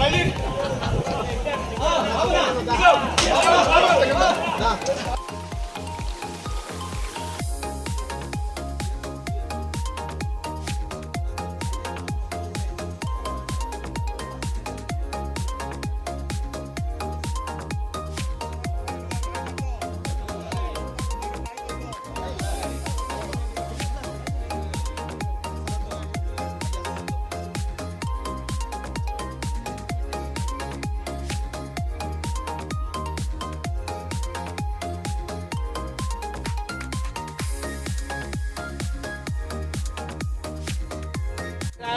மல்லி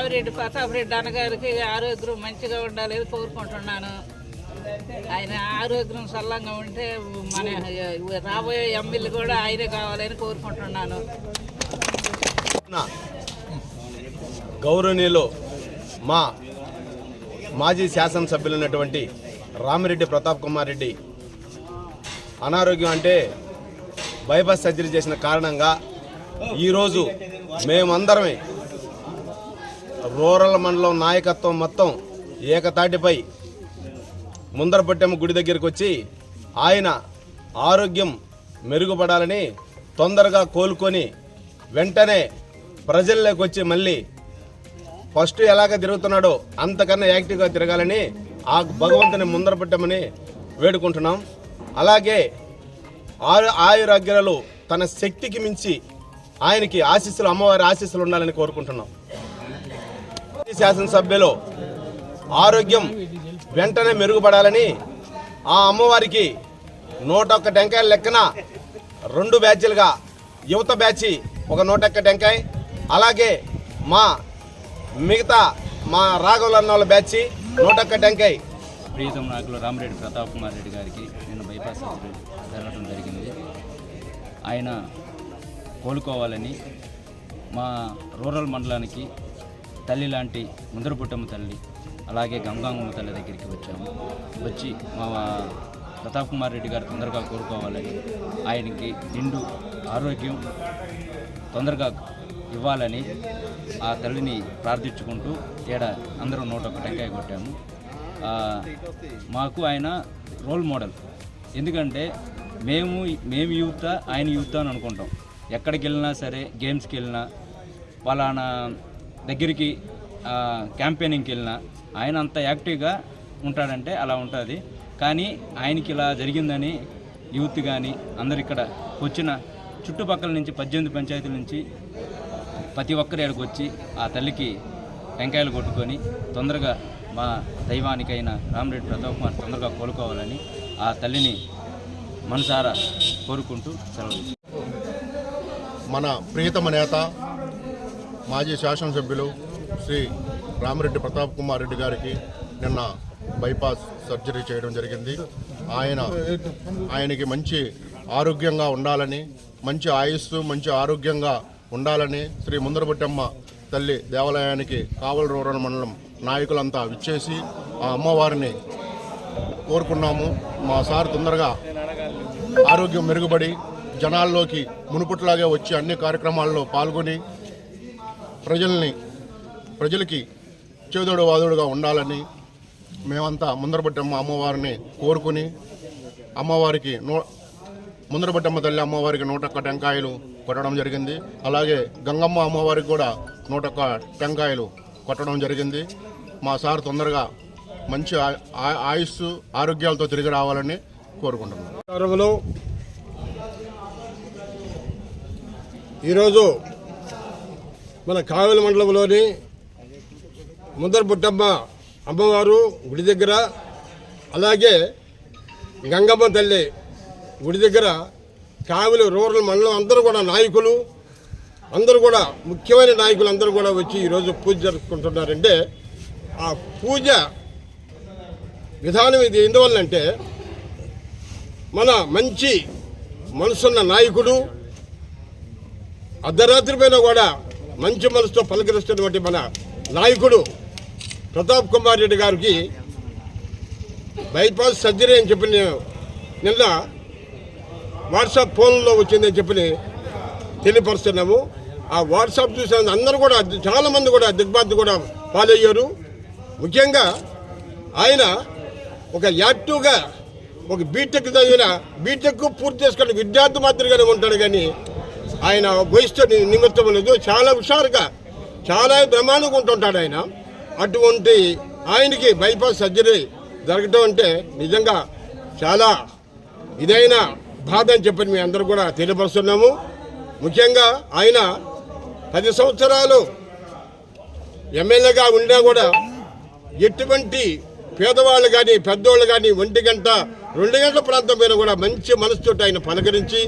ప్రతాప్ రెడ్డి అన్నగారికి ఆరోగ్యం మంచిగా ఉండాలని కోరుకుంటున్నాను. ఆయన ఆరోగ్యం సల్లంగా ఉంటే మన రాబోయే ఎమ్మెల్యే కూడా ఆయనే కావాలని కోరుకుంటున్నాను. గౌరవనీయులు మా మాజీ శాసనసభ్యులైనటువంటి రామిరెడ్డి ప్రతాప్ కుమార్ రెడ్డి అనారోగ్యం అంటే బైపాస్ సర్జరీ చేసిన కారణంగా ఈరోజు మేమందరమే రూరల్ మండలం నాయకత్వం మొత్తం ఏకతాటిపై ముందరపట్టెమ్మ గుడి దగ్గరికి వచ్చి ఆయన ఆరోగ్యం మెరుగుపడాలని తొందరగా కోలుకొని వెంటనే ప్రజల్లోకి వచ్చి మళ్ళీ ఫస్ట్ ఎలాగ తిరుగుతున్నాడో అంతకన్నా యాక్టివ్గా తిరగాలని ఆ భగవంతుని ముందర పెట్టమని వేడుకుంటున్నాం. అలాగే ఆయు ఆయురాగ్యాలు తన శక్తికి మించి ఆయనకి ఆశీస్సులు అమ్మవారి ఆశీస్సులు ఉండాలని కోరుకుంటున్నాం. శాసనసభ్యులు ఆరోగ్యం వెంటనే మెరుగుపడాలని ఆ అమ్మవారికి నూట ఒక్క టెంకాయల లెక్కన రెండు బ్యాచ్లుగా యువత బ్యాచి ఒక నూట ఒక్క టెంకాయ అలాగే మా మిగతా మా రాఘవులన్న వాళ్ళ బ్యాచి నూట ఒక్క టెంకాయ. ప్రీతం నాయకులు రామరెడ్డి ప్రతాప్ కుమార్ రెడ్డి గారికి నిన్న బైపాస్ సర్జరీ జరగడం జరిగింది. ఆయన కోలుకోవాలని మా రూరల్ మండలానికి తల్లి లాంటి ముందరపుట్టమ్మ తల్లి అలాగే గంగాంగమ్మ తల్లి దగ్గరికి వచ్చాము. వచ్చి మా ప్రతాప్ కుమార్ రెడ్డి గారు తొందరగా కోరుకోవాలని ఆయనకి నిండు ఆరోగ్యం తొందరగా ఇవ్వాలని ఆ తల్లిని ప్రార్థించుకుంటూ తేడా అందరూ నూట ఒక టెంకాయ కొట్టాము. మాకు ఆయన రోల్ మోడల్. ఎందుకంటే మేము మేము యూత్ ఆయన యూత్ అని అనుకుంటాం. ఎక్కడికి వెళ్ళినా సరే గేమ్స్కి వెళ్ళినా పలానా దగ్గరికి క్యాంపెయినింగ్కి వెళ్ళినా ఆయన అంత యాక్టివ్గా ఉంటాడంటే అలా ఉంటుంది. కానీ ఆయనకి ఇలా జరిగిందని యూత్ కానీ అందరు ఇక్కడ వచ్చిన చుట్టుపక్కల నుంచి పద్దెనిమిది పంచాయతీల నుంచి ప్రతి ఒక్కరు ఇక్కడికి వచ్చి ఆ తల్లికి టెంకాయలు కొట్టుకొని తొందరగా మా దైవానికైన రామరెడ్డి ప్రతాప్ కుమార్ తొందరగా కోలుకోవాలని ఆ తల్లిని మనసారా కోరుకుంటూ సెలవు మన ప్రియతమ నేత మాజీ శాసనసభ్యులు శ్రీ రామిరెడ్డి ప్రతాప్ కుమార్ రెడ్డి గారికి నిన్న బైపాస్ సర్జరీ చేయడం జరిగింది. ఆయన ఆయనకి మంచి ఆరోగ్యంగా ఉండాలని మంచి ఆయుస్సు మంచి ఆరోగ్యంగా ఉండాలని శ్రీ ముందరబొట్టమ్మ తల్లి దేవాలయానికి కావల రూరల్ మండలం నాయకులంతా విచ్చేసి ఆ అమ్మవారిని కోరుకున్నాము. మా సార్ తొందరగా ఆరోగ్యం మెరుగుపడి జనాల్లోకి మునుపుట్లాగే వచ్చి అన్ని కార్యక్రమాల్లో పాల్గొని ప్రజల్ని ప్రజలకి చేదోడు వాదోడుగా ఉండాలని మేమంతా ముందరబట్టమ్మ అమ్మవారిని కోరుకుని అమ్మవారికి నూ ముందరబట్టమ్మ తల్లి అమ్మవారికి నూటొక్క టెంకాయలు కొట్టడం జరిగింది. అలాగే గంగమ్మ అమ్మవారికి కూడా నూటొక్క టెంకాయలు కొట్టడం జరిగింది. మా సార్ తొందరగా మంచి ఆ- ఆయుస్సు ఆరోగ్యాలతో తిరిగి రావాలని కోరుకుంటున్నాను ఈరోజు మన కావలి మండలంలోని ముందర పుట్టమ్మ అమ్మవారు గుడి దగ్గర అలాగే గంగమ్మ తల్లి గుడి దగ్గర కావలి రూరల్ మండలం అందరూ కూడా నాయకులు అందరూ కూడా ముఖ్యమైన నాయకులు అందరూ కూడా వచ్చి ఈరోజు పూజ జరుపుకుంటున్నారంటే ఆ పూజ విధానం ఇది ఎందువల్లంటే మన మంచి మనసున్న నాయకుడు అర్ధరాత్రి పైన కూడా మంచి మనసుతో పలకరిస్తున్నటువంటి మన నాయకుడు ప్రతాప్ కుమార్ రెడ్డి గారికి బైపాస్ సర్జరీ అని చెప్పి నేను నిన్న వాట్సాప్ ఫోన్లో వచ్చిందని చెప్పి తెలియపరుస్తున్నాము. ఆ వాట్సాప్ చూసిన అందరూ కూడా చాలామంది కూడా దిగ్బాంతి కూడా పాలయ్యారు. ముఖ్యంగా ఆయన ఒక యాక్టివ్గా ఒక బీటెక్ చదివిన బీటెక్ పూర్తి చేసుకున్న విద్యార్థి మాత్రమే ఉంటాడు కానీ ఆయన వయసుతో ని- నిమిత్తం లేదు చాలా హుషారుగా చాలా బ్రహ్మాండంగా ఉంటుంటాడు ఆయన. అటువంటి ఆయనకి బైపాస్ సర్జరీ జరగటం అంటే నిజంగా చాలా ఇదైన బాధ అని చెప్పి మేము అందరూ కూడా తెలియపరుస్తున్నాము. ముఖ్యంగా ఆయన పది సంవత్సరాలు ఎమ్మెల్యేగా ఉన్నా కూడా ఎటువంటి పేదవాళ్ళు కానీ పెద్దవాళ్ళు కానీ ఒంటి గంట రెండు గంటల ప్రాంతం మీద కూడా మంచి మనసుతో ఆయన పలకరించి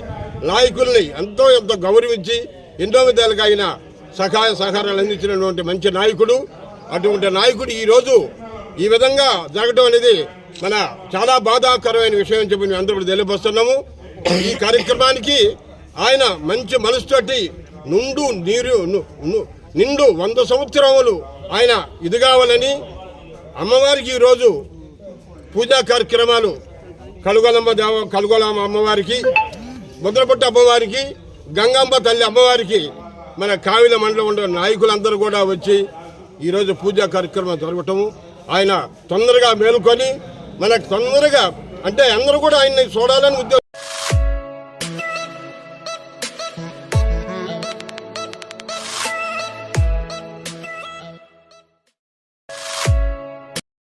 నాయకుల్ని ఎంతో ఎంతో గౌరవించి ఎన్నో విధాలుగా ఆయన సహాయ సహకారాలు అందించినటువంటి మంచి నాయకుడు. అటువంటి నాయకుడు ఈరోజు ఈ విధంగా జరగడం అనేది మన చాలా బాధాకరమైన విషయం అని చెప్పి మేము అందరూ తెలియపరుస్తున్నాము. ఈ కార్యక్రమానికి ఆయన మంచి మనసుతోటి నుండు నీరు ను- నిండు వంద సంవత్సరములు ఆయన ఇది కావాలని అమ్మవారికి ఈరోజు పూజా కార్యక్రమాలు కలుగొలమ్మ దేవ కలుగొలమ్మ అమ్మవారికి ముద్రపుట్ట అమ్మవారికి గంగాంబ తల్లి అమ్మవారికి మన కావిల మండలం ఉండే నాయకులందరూ కూడా వచ్చి ఈరోజు పూజా కార్యక్రమం జరగటము. ఆయన తొందరగా మేలుకొని మనకు తొందరగా అంటే అందరూ కూడా ఆయన్ని చూడాలని ఉద్యోగం